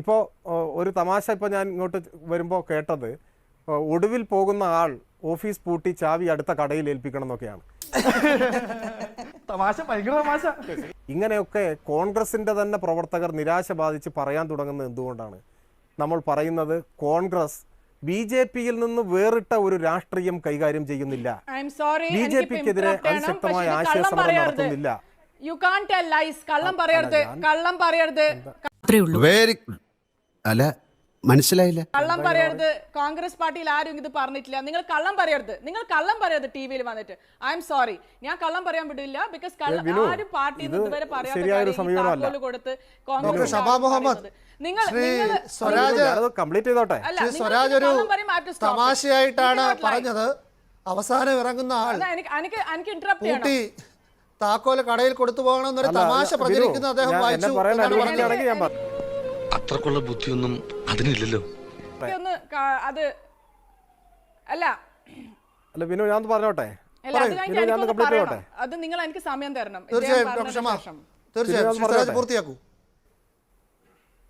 ഇപ്പോൾ ഒരു തമാശ ഇപ്പോൾ ഞാൻ ഇങ്ങോട്ട് വരുമ്പോൾ കേട്ടത് ഒടുവിൽ പോകുന്ന ആൾ ഓഫീസ് പൂട്ടി ചാവി അടുത്ത കടയിൽ ഏൽപ്പിക്കണം എന്നൊക്കെയാണ്. തമാശ ഭയങ്കര തമാശ. ഇങ്ങനെയൊക്കെ കോൺഗ്രസിന്റെ തന്നെ പ്രവർത്തകർ നിരാശ ബാധിച്ച് പറയാൻ തുടങ്ങുന്നത് എന്തുകൊണ്ടാണ്? നമ്മൾ പറയുന്നത് കോൺഗ്രസ് ബി ജെ പിയിൽ നിന്ന് വേറിട്ട ഒരു രാഷ്ട്രീയം കൈകാര്യം ചെയ്യുന്നില്ല. I'm sorry B J പിക്കെതിരെ അതിശക്തമായ ആശയ സമരം നടത്തുന്നില്ല. യു കാൺ ടെൽ ലൈസ് കള്ളം പറയരുത്. കള്ളം പറയരുത്. അത്രേ ഉള്ളൂ. വെരി അല്ല മനസ്സിലായില്ല. കള്ളം പറയരുത്. കോൺഗ്രസ് പാർട്ടിയിൽ ആരും ഇത് പറഞ്ഞിട്ടില്ല. നിങ്ങൾ കള്ളം പറയരുത്. നിങ്ങൾ കള്ളം പറയരുത് ടി വിയിൽ വന്നിട്ട്. ഐ എം സോറി ഞാൻ കള്ളം പറയാൻ വിടില്ല. ബിക്കോസ് ആരും ഇതുവരെ പറയാത്ത. കൊടുത്ത് ഡോക്ടർ കോൺഗ്രസ് മുഹമ്മദ് നിങ്ങൾ. തമാശയായിട്ടാണ് പറഞ്ഞത്. അവസാനം ഇറങ്ങുന്ന ആൾ. എനിക്ക് എനിക്ക് എനിക്ക് ഇന്ററപ്റ്റ് ചെയ്യണം. താക്കോൽ കടയിൽ കൊടുത്തു പോകണമെന്നൊരു തമാശ പ്രചരിക്കുന്ന അദ്ദേഹം ഞാൻ- വായിച്ചു അത്രക്കുള്ള ബുദ്ധിയൊന്നും അതിനില്ലല്ലോ. ഒന്ന് കാ- അത് അല്ല. അല്ല വിനു ഞാൻ പറഞ്ഞോട്ടെ? അല്ല അത് വിനു ഞാൻ എനിക്കൊന്ന് കംപ്ലീറ്റ് പറയണം. അത് നിങ്ങൾ എനിക്ക് സമയം തരണം. ഇദ്ദേഹം തീർച്ചയായും ഡോക്ടർ പറഞ്ഞതിന് ഷമാ. ശേഷം. തീർച്ചയായും ശ്രീ സ്വരാജ് പൂർത്തിയാക്കൂ.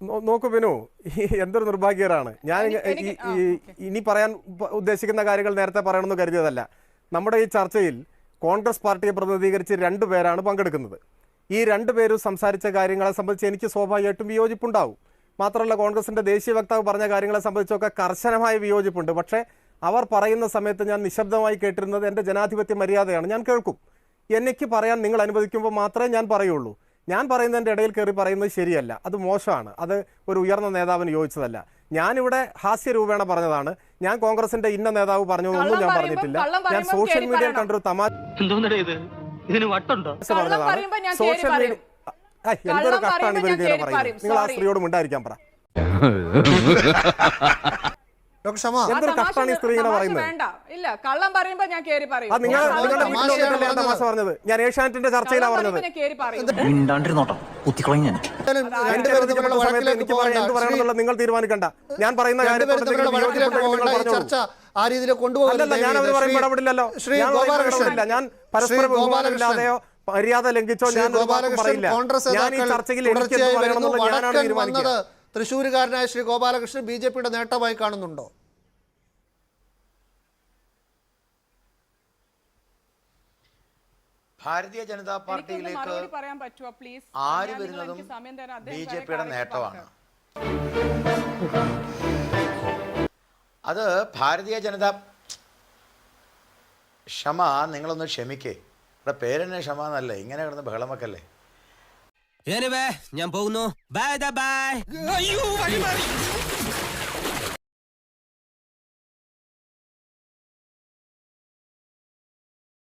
നോ- നോക്കൂ വിനു ഈ എന്തൊരു നിർഭാഗ്യരാണ് ഞാൻ ഇങ്ങ- എനിക്ക് ഈ- ഈ- ഇനി പറയാൻ ഉദ്ദേശിക്കുന്ന കാര്യങ്ങൾ നേരത്തെ പറയണമെന്ന് കരുതിയതല്ല. നമ്മുടെ ഈ ചർച്ചയിൽ കോൺഗ്രസ് പാർട്ടിയെ പ്രതിനിധീകരിച്ച് രണ്ടു പേരാണ് പങ്കെടുക്കുന്നത്. ഈ രണ്ടു പേരും സംസാരിച്ച കാര്യങ്ങളെ സംബന്ധിച്ച് എനിക്ക് സ്വാഭാവികമായിട്ടും വിയോജിപ്പുണ്ടാവും. മാത്രമല്ല കോൺഗ്രസിന്റെ ദേശീയ വക്താവ് പറഞ്ഞ കാര്യങ്ങളെ സംബന്ധിച്ചൊക്കെ കർശനമായ വിയോജിപ്പുണ്ട്. പക്ഷേ അവർ പറയുന്ന സമയത്ത് ഞാൻ നിശബ്ദമായി കേട്ടിരുന്നത് എന്റെ ജനാധിപത്യ മര്യാദയാണ്. ഞാൻ കേൾക്കും. എനിക്ക് പറയാൻ നിങ്ങൾ അനുവദിക്കുമ്പോൾ മാത്രമേ ഞാൻ പറയുള്ളൂ. ഞാൻ പറയുന്നതിന്റെ ഇടയിൽ കയറി പറയുന്നത് ശരിയല്ല. അത് മോശമാണ്. അത് ഒരു ഉയർന്ന നേതാവിന് യോജിച്ചതല്ല. ഞാനിവിടെ ഹാസ്യരൂപേണ പറഞ്ഞതാണ്. ഞാൻ കോൺഗ്രസിന്റെ ഇന്ന നേതാവ് പറഞ്ഞു ഒന്നും ഞാൻ പറഞ്ഞിട്ടില്ല. ഞാൻ സോഷ്യൽ മീഡിയ മീഡിയയിൽ കണ്ടൊരു തമാശ പറഞ്ഞതാണ് പറയുമ്പോൾ ഞാൻ കേറി സോഷ്യൽ മീഡിയ എന്തൊരു പറയുമ്പോൾ ഇവർ ഇങ്ങനെ കേറി പറയുന്നത്? പറയും. നിങ്ങൾ ആ. സ്ത്രീയോട് ഉണ്ടായിരിക്കാൻ പറ. എന്തൊരു ഈ സ്ത്രീ ഇങ്ങനെ പറയുന്നത്? വേണ്ട. ഇല്ല കള്ളം പറയുമ്പോ ഞാൻ കേറി പറയും. നിങ്ങൾ ഞാൻ നിങ്ങളുടെ പറഞ്ഞത്. തമാശ പറഞ്ഞത്. ഞാൻ ഏഷ്യാനെറ്റിന്റെ ചർച്ചയിലാണ് പറഞ്ഞത്. എനിക്ക് പറയാൻ എന്ത്. പറയണമെന്നുള്ളത് നിങ്ങൾ തീരുമാനിക്കണ്ട. ഞാൻ പറയുന്ന കാര്യം ആ രീതിയിൽ ഞാൻ അവർ പറയുമ്പോൾ ഇടപെടില്ലല്ലോ. ശ്രീ ഞാൻ പരസ്പര ബഹുമാനമില്ലാതെയോ മര്യാദ ലംഘിച്ചോ ഞാൻ പറയില്ല. ഞാൻ ഈ ചർച്ചയിൽ എനിക്ക് ഞാനാണ് തൃശ്ശൂരുകാരനായ ശ്രീ ഗോപാലകൃഷ്ണൻ ബി ജെ പിയുടെ നേട്ടമായി കാണുന്നുണ്ടോ? ഭാരതീയ ജനതാ പാർട്ടിയിലേക്ക് ആര് വരുന്നതും സമയം തരാൻ അദ്ദേഹം ബി ജെ പിയുടെ നേട്ടമാണ്. അത് ഭാരതീയ ജനതാ ക്ഷമ നിങ്ങളൊന്ന് ക്ഷമിക്കേ. ഇവിടെ പേരെന്നെ ക്ഷമ എന്നല്ലേ? ഇങ്ങനെ കിടന്ന് ബഹളം വെക്കല്ലേ? ഞാൻ പോകുന്നു. ബൈ ബൈ അയ്യോ